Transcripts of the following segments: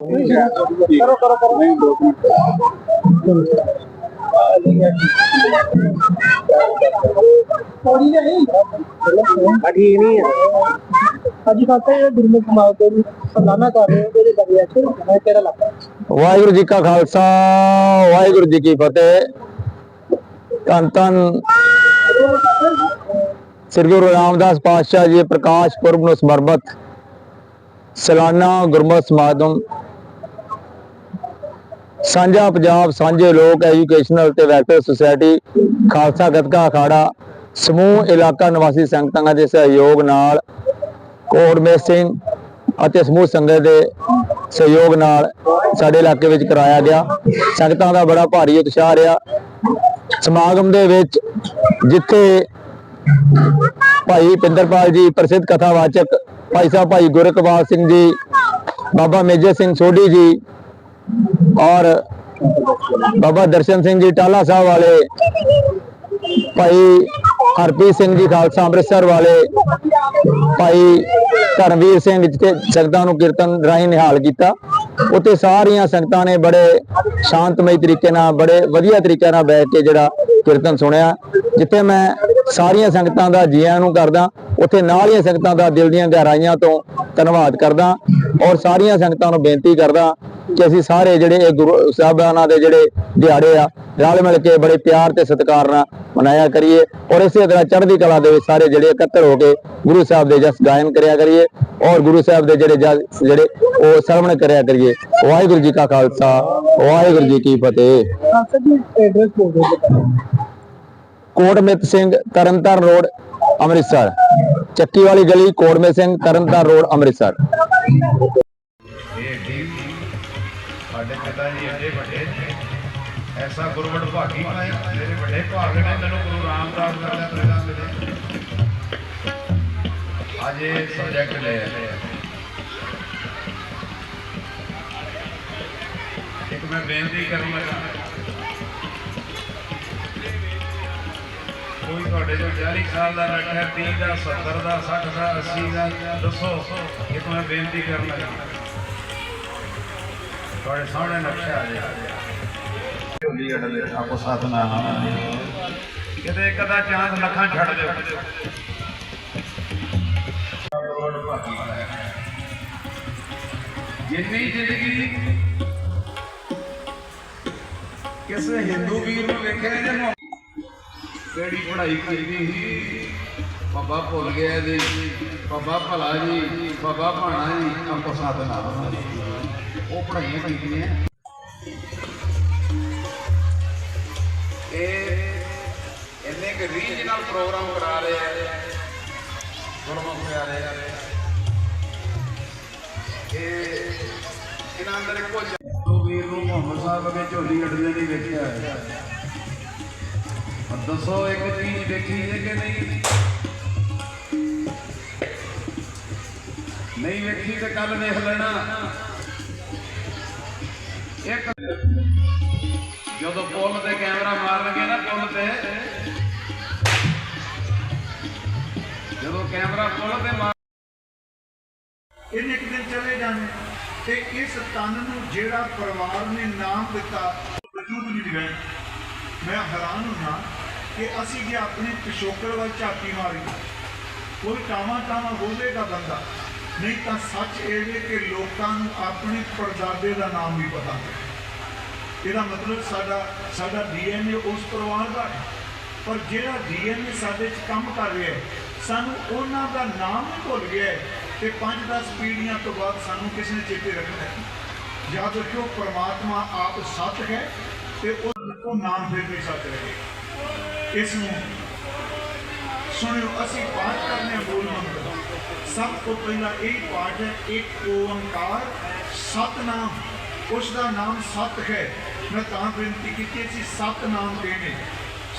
ਕਰੋ ਕਰੋ ਕਰੋ ਨਹੀਂ ਦੋ ਥੋੜੀ ਨਹੀਂ ਆ ਠੀਕ ਨਹੀਂ ਹੈ ਅੱਜ ਕੱਲ੍ਹ ਤਾਂ ਇਹ ਗੁਰਮੁਖ ਸਮਾਜ ਦੇ ਵੀ ਸਲਾਨਾ ਕਰ ਰਹੇ ਹੋ ਇਹਦੇ ਬਾਰੇ ਅੱਛੇ ਮੈਂ ਤੇਰਾ ਲੱਗਦਾ ਵਾਹਿਗੁਰੂ ਜੀ ਕਾ ਖਾਲਸਾ ਵਾਹਿਗੁਰੂ ਜੀ ਕੀ ਫਤਿਹ ਧੰਨ ਧੰਨ ਸ੍ਰੀ ਗੁਰੂ ਰਾਮਦਾਸ ਪਾਤਸ਼ਾਹ ਜੀ ਦੇ ਪ੍ਰਕਾਸ਼ ਪੁਰਬ ਨੂੰ ਸਮਰਪਿਤ ਸਾਲਾਨਾ ਗੁਰਮਤਿ ਸਮਾਗਮ ਸਾਂਝਾ ਪੰਜਾਬ, ਸਾਂਝੇ ਲੋਕ ਐਜੂਕੇਸ਼ਨਲ ਤੇ ਵੈਲਫੇਅਰ ਸੁਸਾਇਟੀ ਖਾਲਸਾ ਗੱਤਕਾ ਅਖਾੜਾ, ਸਮੂਹ, ਇਲਾਕਾ, ਨਿਵਾਸੀ ਸੰਗਤਾਂ ਦੇ ਸਹਿਯੋਗ ਨਾਲ ਕੋਟਮੇਰ ਸਿੰਘ ਅਤੇ ਸਮੂਹ ਸੰਗਤ ਦੇ ਸਹਿਯੋਗ ਨਾਲ ਸਾਡੇ ਇਲਾਕੇ ਵਿੱਚ ਕਰਾਇਆ ਗਿਆ। ਸੰਗਤਾਂ ਦਾ ਬੜਾ ਭਾਰੀ ਉਤਸ਼ਾਹ ਰਿਹਾ। ਸਮਾਗਮ ਦੇ ਵਿੱਚ ਜਿੱਥੇ ਭਾਈ ਪਿੰਦਰਪਾਲ ਜੀ, ਪ੍ਰਸਿੱਧ ਕਥਾਵਾਚਕ ਭਾਈ ਸਾਹਿਬ ਭਾਈ ਗੁਰਕਵਾਲ ਸਿੰਘ ਜੀ, ਬਾਬਾ ਮੇਜਰ ਸਿੰਘ ਸੋਢੀ ਜੀ ਔਰ ਬਾਬਾ ਦਰਸ਼ਨ ਸਿੰਘ ਜੀ ਟਾਲਾ ਸਾਹਿਬ ਵਾਲੇ, ਭਾਈ ਹਰਪ੍ਰੀਤ ਸਿੰਘ ਜੀ ਖਾਲਸਾ ਅੰਮ੍ਰਿਤਸਰ ਵਾਲੇ, ਭਾਈ ਧਰਮਵੀਰ ਸਿੰਘ ਜਿੱਥੇ ਸੰਗਤਾਂ ਨੂੰ ਕੀਰਤਨ ਰਾਹੀਂ ਨਿਹਾਲ ਕੀਤਾ। ਉੱਥੇ ਸਾਰੀਆਂ ਸੰਗਤਾਂ ਨੇ ਬੜੇ ਸ਼ਾਂਤਮਈ ਤਰੀਕੇ ਨਾਲ, ਬੜੇ ਵਧੀਆ ਤਰੀਕੇ ਨਾਲ ਬੈਠ ਕੇ ਜਿਹੜਾ ਕੀਰਤਨ ਸੁਣਿਆ, ਜਿੱਥੇ ਮੈਂ ਸਾਰੀਆਂ ਸੰਗਤਾਂ ਦਾ ਜੀਆਂ ਨੂੰ ਕਰਦਾ, ਉੱਥੇ ਨਾਲ ਹੀ ਸੰਗਤਾਂ ਦਾ ਦਿਲ ਦੀਆਂ ਗਹਿਰਾਈਆਂ ਤੋਂ ਧੰਨਵਾਦ ਕਰਦਾ ਔਰ ਸਾਰੀਆਂ ਸੰਗਤਾਂ ਨੂੰ ਬੇਨਤੀ ਕਰਦਾ ਕਿ ਅਸੀਂ ਸਾਰੇ ਜਿਹੜੇ ਇਹ ਗੁਰੂ ਸਾਹਿਬਾਨਾਂ ਦੇ ਜਿਹੜੇ ਦਿਹਾੜੇ ਆ, ਰਲ ਮਿਲ ਕੇ ਬੜੇ ਪਿਆਰ ਤੇ ਸਤਿਕਾਰ ਨਾਲ ਮਨਾਇਆ ਕਰੀਏ ਔਰ ਇਸੇ ਤਰ੍ਹਾਂ ਚੜ੍ਹਦੀ ਕਲਾ ਦੇ ਵਿੱਚ ਸਾਰੇ ਜਿਹੜੇ ਇਕੱਤਰ ਹੋ ਕੇ ਗੁਰੂ ਸਾਹਿਬ ਦੇ ਜਸ ਗਾਇਨ ਕਰਿਆ ਕਰੀਏ ਔਰ ਗੁਰੂ ਸਾਹਿਬ ਦੇ ਜਿਹੜੇ ਜਿਹੜੇ ਉਹ ਸਰਵਣ ਕਰਿਆ ਕਰੀਏ। ਵਾਹਿਗੁਰੂ ਜੀ ਕਾ ਖਾਲਸਾ, ਵਾਹਿਗੁਰੂ ਜੀ ਕੀ ਫਤਿਹ। ਕੋਟਮਿਤ ਸਿੰਘ ਤਰਨਤਾਰਨ ਰੋਡ, ਅੰਮ੍ਰਿਤਸਰ। ਚੱਕੀ ਵਾਲੀ ਗਲੀ ਕੋਟਮਿਤ ਸਿੰਘ ਤਰਨਤਾਰਨ ਰੋਡ, ਅੰਮ੍ਰਿਤਸਰ। ਸਾਡੇ ਜੀ ਐਡੇ ਵੱਡੇ। ਐਸਾ ਗੁਰਵੜ ਭਾਗੀ ਮੈਂ ਮੇਰੇ ਵੱਡੇ ਭਾਗ ਨੇ, ਮੈਨੂੰ ਗੁਰੂ ਰਾਮਦਾਸ ਕਰਦਾ ਪ੍ਰੇਰਣਾ ਮਿਲੇ ਅੱਜ ਇਹ ਸਬਜੈਕਟ ਲੈ ਇੱਕ ਮੈਂ ਬੇਨਤੀ ਕਰਨ ਲੱਗਾ ਕੋਈ ਤੁਹਾਡੇ ਜੋ 40 ਸਾਲ ਦਾ ਬੈਠਾ 30 ਦਾ 70 ਦਾ 60 ਦਾ 80 ਦਾ, ਦੱਸੋ। ਇੱਕ ਮੈਂ ਬੇਨਤੀ ਕਰਨ ਲੱਗਾ ਤੁਹਾਡੇ ਸਾਹਮਣੇ ਨਕਸ਼ਾ ਆ ਜਾਏ ਝੋਲੀ ਅੜਲੇ ਆਪੋ ਸਾਥ ਨਾ ਕਿਤੇ ਇੱਕ ਅੱਧਾ ਲੱਖਾਂ ਛੱਡ ਦਿਓ। ਜਿੰਨੀ ਜ਼ਿੰਦਗੀ ਕਿਸੇ ਹਿੰਦੂ ਵੀਰ ਨੂੰ ਵੇਖਿਆ ਇਹਨੇ ਕਿਹੜੀ ਪੜ੍ਹਾਈ ਕੀਤੀ ਸੀ? ਬਾਬਾ ਭੁੱਲ ਗਿਆ ਜੀ, ਬਾਬਾ ਭਲਾ ਜੀ, ਬਾਬਾ ਭਾਣਾ ਜੀ ਆਪੋ ਸਾਥ ਨਾ ਉਹ ਪੜ੍ਹਾਈਆਂ ਇਹ ਇੰਨੇ ਕਿ ਰੀਜਨਲ ਪ੍ਰੋਗਰਾਮ ਕਰਾ ਰਹੇ ਆ। ਗੁਰਮੁਖ ਕਰਾ ਰਹੇ ਆ। ਇਹ ਇਹਨਾਂ ਅੰਦਰ ਇੱਕੋ ਵੀਰ ਨੂੰ ਮੁਹੰਮਦ ਸਾਹਿਬ ਅਗੇ ਝੋਲੀ ਅੜਦੇ ਨਹੀਂ ਵੇਖਿਆ ਹੈ। ਦੱਸੋ ਇੱਕ ਚੀਜ਼ ਵੇਖੀ ਹੈ ਕਿ ਨਹੀਂ? ਨਹੀਂ ਵੇਖੀ ਤੇ ਕੱਲ ਵੇਖ ਲੈਣਾ। ਇੱਕ ਜਦੋਂ ਪੁੱਲ ਤੇ ਕੈਮਰਾ ਮਾਰਨਗੇ ਨਾ ਪੁੱਲ ਤੇ ਜਦੋਂ ਕੈਮਰਾ ਪੁੱਲ ਤੇ ਮਾਰ ਇਹਨੇ ਇੱਕ ਦਿਨ ਚਲੇ ਜਾਣੇ ਤੇ ਇਸ ਤਨ ਨੂੰ ਜਿਹੜਾ ਪਰਿਵਾਰ ਨੇ ਨਾਮ ਦਿੱਤਾ ਵਜੂਦ ਨਹੀਂ ਗਏ ਮੈਂ ਹੈਰਾਨ ਹੁੰਨਾ ਕਿ ਅਸੀਂ ਜੇ ਆਪਣੇ ਪਿਛੋਕੜ ਵੱਲ ਝਾਤੀ ਮਾਰੀ ਕੋਈ ਟਾਵਾਂ ਟਾਵਾਂ ਬੋਲੇਗਾ ਬੰਦਾ। ਨਹੀਂ ਤਾਂ ਸੱਚ ਇਹ ਵੇ ਕਿ ਲੋਕਾਂ ਨੂੰ ਆਪਣੇ ਪਰਦਾਦੇ ਦਾ ਨਾਮ ਵੀ ਪਤਾ ਹੈ ਇਹਦਾ ਮਤਲਬ ਸਾਡਾ ਸਾਡਾ ਡੀਐਨਏ ਉਸ ਪਰਿਵਾਰ ਦਾ ਹੈ। ਪਰ ਜਿਹੜਾ ਡੀਐਨਏ ਸਾਡੇ 'ਚ ਕੰਮ ਕਰ ਰਿਹਾ ਹੈ, ਸਾਨੂੰ ਉਹਨਾਂ ਦਾ ਨਾਮ ਹੀ ਭੁੱਲ ਗਿਆ ਹੈ ਤੇ 5-10 ਪੀੜ੍ਹੀਆਂ ਤੋਂ ਬਾਅਦ ਸਾਨੂੰ ਕਿਸ ਨੇ ਚੇਤੇ ਰੱਖਣਾ ਹੈ। ਯਾਦ ਰੱਖਿਓ, ਪ੍ਰਮਾਤਮਾ ਆਪ ਸੱਚ ਹੈ ਤੇ ਉਹ ਉਹ ਨਾਮ ਫਿਰ ਵੀ ਸੱਚ ਰਹੇ। ਇਸ ਨੂੰ ਸੁਣਿਓ, ਅਸੀਂ ਪਾਠ ਕਰਨੇ ਆ ਮੂਲ ਮੰਤਰ ਸਭ ਤੋਂ ਪਹਿਲਾਂ ਇਹ ਪਾਠ ਹੈ, ਇੱਕ ਓੰਕਾਰ, ਸਤਨਾਮ। ਉਸ ਦਾ ਨਾਮ ਸਤ ਹੈ। ਮੈਂ ਤਾਂ ਬੇਨਤੀ ਕੀਤੀ ਸੀ ਸਤਨਾਮ ਦੇਣੇ।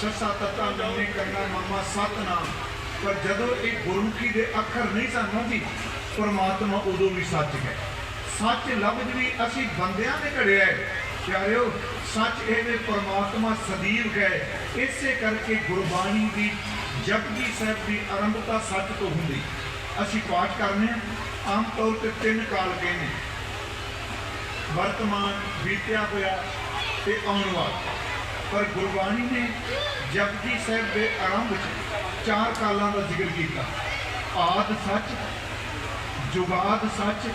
ਸੱਸਾ ਤਤਾ ਨਵੇਂ ਕਰਨਾ ਮਾਮਾ, ਸਤਨਾਮ। ਪਰ ਜਦੋਂ ਇਹ ਗੁਰਮੁਖੀ ਦੇ ਅੱਖਰ ਨਹੀਂ ਸਨ ਨਾ ਪਰਮਾਤਮਾ ਉਦੋਂ ਵੀ ਸੱਚ ਹੈ। ਸੱਚ ਲਫ਼ਜ਼ ਵੀ ਅਸੀਂ ਬੰਦਿਆਂ ਨੇ ਘੜਿਆ ਹੈ। ਪਿਆਰਿਓ, ਸੱਚ ਇਹ ਵੀ ਪਰਮਾਤਮਾ ਸਦੀਵ ਹੈ। ਇਸੇ ਕਰਕੇ ਗੁਰਬਾਣੀ ਦੀ ਜਪਜੀ ਸਾਹਿਬ ਦੀ ਆਰੰਭਤਾ ਸੱਚ ਤੋਂ ਹੁੰਦੀ। ਅਸੀਂ ਪਾਠ ਕਰਨੇ ਹਾਂ, ਆਮ ਤੌਰ ਤੇ ਤਿੰਨ ਕਾਲ ਕਹਿੰਦੇ ਵਰਤਮਾਨ ਬੀਤਿਆ ਹੋਇਆ ਤੇ ਆਉਣ ਵਾਲਾ। ਪਰ ਗੁਰਬਾਣੀ ਨੇ ਜਪਜੀ ਸਾਹਿਬ ਦੇ ਆਰੰਭ ਵਿੱਚ ਚਾਰ ਕਾਲਾਂ ਦਾ ਜ਼ਿਕਰ ਕੀਤਾ। ਆਦ ਸੱਚ ਜੁਗਾਦ ਸੱਚ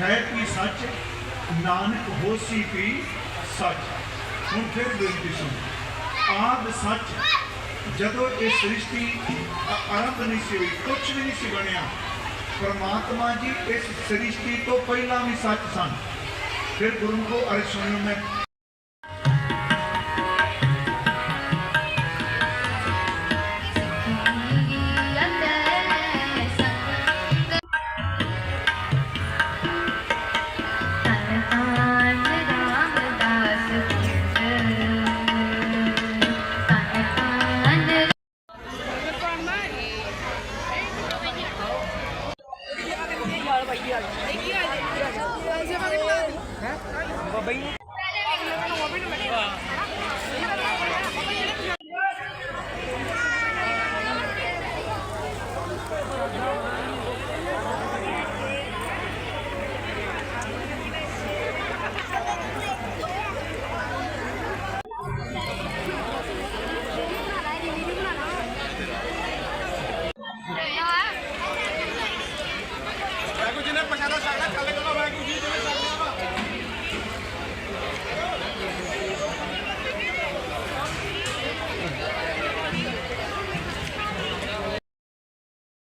ਹੈ ਕੀ ਸੱਚ ਨਾਨਕ ਹੋਸੀ ਕੀ ਸੱਚ। ਹੁਣ ਫਿਰ ਬੇਨਤੀ ਸੁਣੋ। ਆਦ ਸੱਚ ਜਦੋਂ ਇਹ ਸ੍ਰਿਸ਼ਟੀ ਅ- ਆਰੰਭ ਨਹੀਂ ਸੀ ਹੋਈ ਕੁਝ ਵੀ ਨਹੀਂ ਸੀ ਬਣਿਆ, ਪਰਮਾਤਮਾ ਜੀ ਇਸ ਸ੍ਰਿਸ਼ਟੀ ਤੋਂ ਪਹਿਲਾਂ ਵੀ ਸੱਚ ਸਨ। ਫਿਰ ਗੁਰੂ ਕੋ ਅਰਜ ਮੈਂ ਕਰਾ ਸਕਦਾ ਕੱਲ